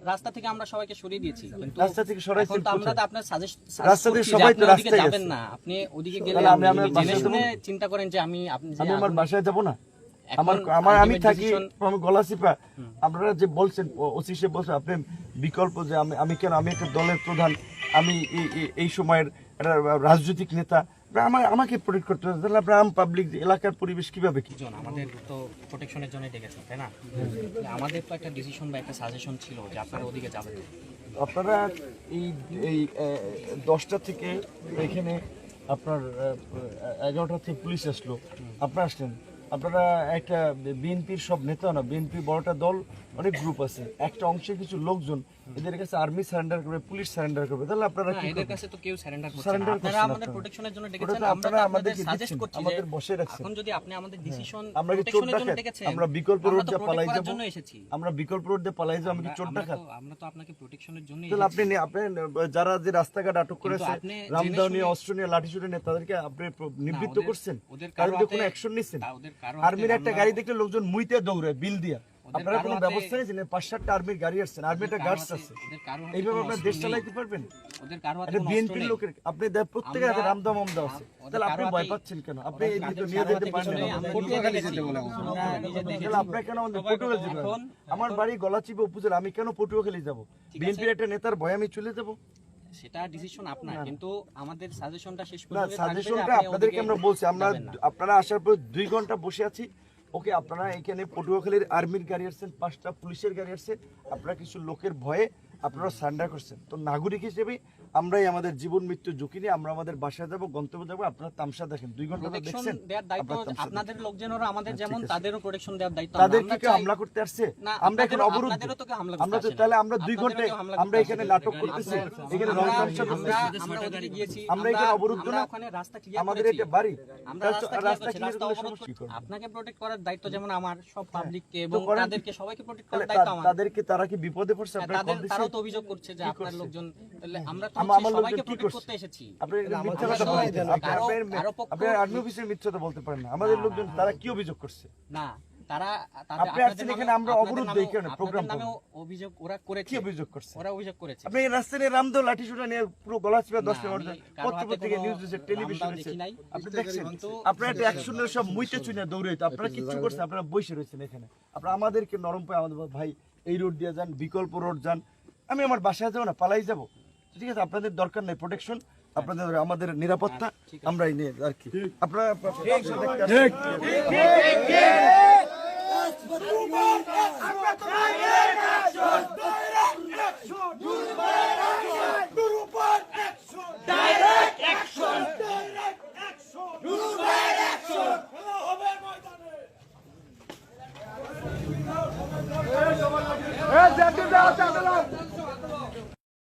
রাস্তা থেকে আমরা সবাইকে সরিয়ে দিয়েছি কিন্তু রাস্তা থেকে সরাইছেন এখন তো আমরা তো আপনার সাজেস্ট রাস্তা থেকে সবাই তো রাস্তায় যাবেন না। আপনি ওদিকে গেলে আমি- আমি বাসায় জেনে শুনে চিন্তা করেন যে আমি আপনি আমি আমার বাসায় যাব না? আমার আমার আমি থাকি আমি আপনারা যে বলছেন ওসি সাহেব বলছেন আপনি বিকল্প যে আমি আমি কেন আমি একটা দলের প্রধান আমি এই- সময়ের একটা রাজনৈতিক নেতা আমার আমাকে প্রোটেক্ট করতে হবে। তাহলে আম পাবলিক এলাকার পরিবেশ কীভাবে কি? জন আমাদের তো প্রোটেকশনের জন্য ডেকেছেন তাই না? আমাদের তো একটা ডিসিশন বা একটা সাজেশন ছিল যে আপনারা ওদিকে যাবেন। আপনারা এই এই দশটা থেকে এখানে আপনার এগারোটা থেকে পুলিশ আসলো। আপনারা আসলেন। আপনারা একটা বিএনপির সব নেতা না বিএনপি বড়টা দল অনেক গ্রুপ আছে। একটা অংশে কিছু লোকজন এদের কাছে আর্মি সারেন্ডার করবে পুলিশ সারেন্ডার করবে তাহলে আপনারা কি এদের কাছে তো কেউ সারেন্ডার করছে না। আপনারা আমাদের প্রোটেকশনের জন্য ডেকেছেন আমরা আমাদেরকে সাজেস্ট করছি আমাদের বসে রাখছেন। এখন যদি আপনি আমাদের ডিসিশন আমরা কি চোর ডাকাত? আমরা বিকল্প রোড দিয়ে পালাই যাব? জন্য এসেছি। আমরা বিকল্প রোড দিয়ে পালাই যাব আমি কি চোর ডাকাত আমরা তো আপনাকে প্রোটেকশনের জন্য তাহলে আপনি আপনি যারা যে রাস্তাঘাট আটক করেছে রামদাও নিয়ে অস্ত্র নিয়ে লাঠি ছুটে নিয়ে তাদেরকে আপনি নিবৃত্ত করছেন? ওদের কারোর কারও বিরুদ্ধে কোনো অ্যাকশন কারও আর্মির একটা গাড়ি দেখলে লোকজন মুইতে দৌড়ে বিল দিয়া। আপনারা কোনো ব্যবস্থা নিয়েছেন? পাঁচ সাতটা আর্মির গাড়ি আসছেন আর্মি একটা গার্ডস আছে এইভাবে আপনার দেশ চালাইতে পারবেন? এটা বিএনপির লোকের আপনি প্রত্যেকের হাতে আমরা- রামদাম আমদা আছে তাহলে আপনি ভয় পাচ্ছেন কেন? আপনি এই দিকে নিয়ে যেতে পারেন। তাহলে আপনার কেন আমাদের পটুয়াখালী যেতে আমার বাড়ি গলাচিপা উপজেলা আমি কেন পটুয়াখালী যাব? বিএনপির একটা নেতার ভয় আমি চলে যাব? সেটা ডিসিশন আপনার কিন্তু আমাদের সাজেশনটা শেষ পর্যন্ত সাজেশনটা আপনাদেরকে আমরা বলছি আমরা আপনারা আসার পর দুই ঘণ্টা বসে আছি। ওকে, আপনারা এখানে পটুয়াখালীর আর্মির গাড়ি আসছেন, পাঁচটা পুলিশের গাড়ি আসছে। আপনারা কিছু লোকের ভয়ে আপনারা সান্ডার করছেন। তো নাগরিক হিসেবে আমরাই আমাদের জীবন মৃত্যু ঝুঁকি নিয়ে আমরা আমাদের বাসায় যাব গন্তব্য যাব আপনারা তামসা দেখেন। দুই ঘণ্টা দেখছেন আপনাদের লোকজনেরও আমাদের হ্যাঁ, যেমন তাদেরও প্রোটেকশন দেওয়ার দায়িত্ব তাদের কি হামলা করতে আসছে? আমরা এখন করতে আমরা তো তাহলে আমরা দুই ঘন্টায় আমরা এখানে নাটক করতেছি। এখানে রং তামসা করতেছি। আমরা এখানে অবরুদ্ধ না। ওখানে রাস্তা clear আমাদের এটা বাড়ি। আমরা রাস্তা তো- clear রাস্তা করেছি, clear রাস্তা করলে অবরোধ সমস্যা কি আপনাকে প্রোটেক্ট করার দায়িত্ব যেমন আমার সব পাবলিককে এবং তাদেরকে সবাইকে প্রোটেক্ট করার দায়িত্ব আমার। তাদেরকে তারা কি বিপদে পড়ছে? হ্যাঁ, আপনারা কল দিচ্ছেন? তো অভিযোগ করছে যে আপনার লোকজন তাহলে আমরা তো সবাইকে প্রোটেক্ট করতে এসেছি। আপনি মিথ্যা কথা বলছেন আপনি আপনার- কারও পক্ষ- আপনার আর্মি অফিসের মিথ্যা তো বলতে পারেন না। আমাদের লোকজন তারা কি অভিযোগ করছে? না তারা আপনি আসছেন এখানে, আমরা অবরোধ দেই কেন? প্রোগ্রাম নামেও অভিযোগ ওরা করেছে। কি অভিযোগ করছে? ওরা অভিযোগ করেছে। আপনি রাস্তায় নিয়ে লাঠি সুটা নিয়ে পুরো গলা চিপে দশ না, মিনিট আমি কারও পত্র হাতে পত্রিকা কোনো নিউজ দিচ্ছে টেলিভিশন রামদাও আপনি দেখছেন? আপনারা একটা অ্যাকশনের সব মুইতে চুনে দৌড়ে আপনারা কিচ্ছু করছেন আপনারা বসে রয়েছেন এখানে। আপনারা আমাদেরকে নরম পায় আমাদের ভাই এই রোড দিয়ে যান বিকল্প রোড যান আমি আমার বাসায় যাব না পালাই যাব। ঠিক আছে আপনাদের দরকার নেই প্রোটেকশন আপনাদের আমাদের নিরাপত্তা আমরাই নিয়ে আর কি। আপনারা